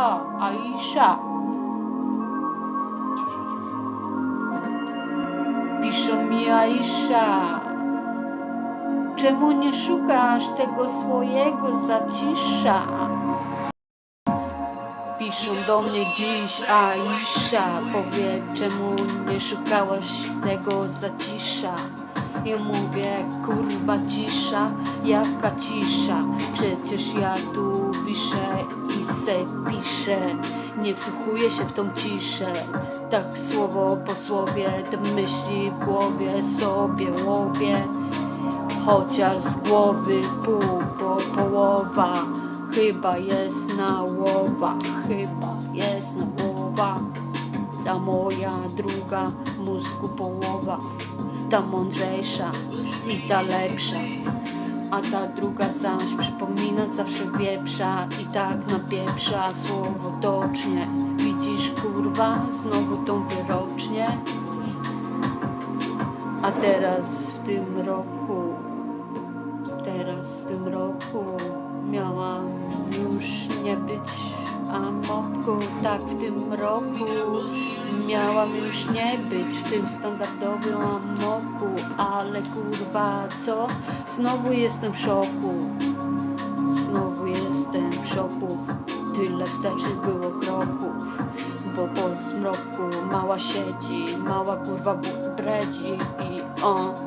Aisha, Aisha. Piszą mi Aisha. Czemu nie szukasz tego swojego zacisza? Piszą do mnie dziś Aisha, powie czemu nie szukałaś tego zacisza? Ja mówię, kurwa cisza, jaka cisza? Przecież ja tu piszę i se piszę, nie wsłuchuję się w tą ciszę. Tak słowo po słowie, te myśli w głowie sobie łowię. Chociaż z głowy pół, połowa chyba jest na łowach, chyba jest na łowach. Ta moja druga mózgu połowa, ta mądrzejsza i ta lepsza. A ta druga zaś przypomina zawsze wieprza i tak napieprza słowo tocznie. Widzisz kurwa, znowu tą wyrocznie? A teraz w tym roku, teraz w tym roku miałam już nie być amokku, tak w tym roku miałam już nie być w tym standardowym amoku, ale kurwa co? Znowu jestem w szoku, znowu jestem w szoku. Tyle wstecz było kroków, bo po zmroku mała siedzi, mała kurwa bredzi i o.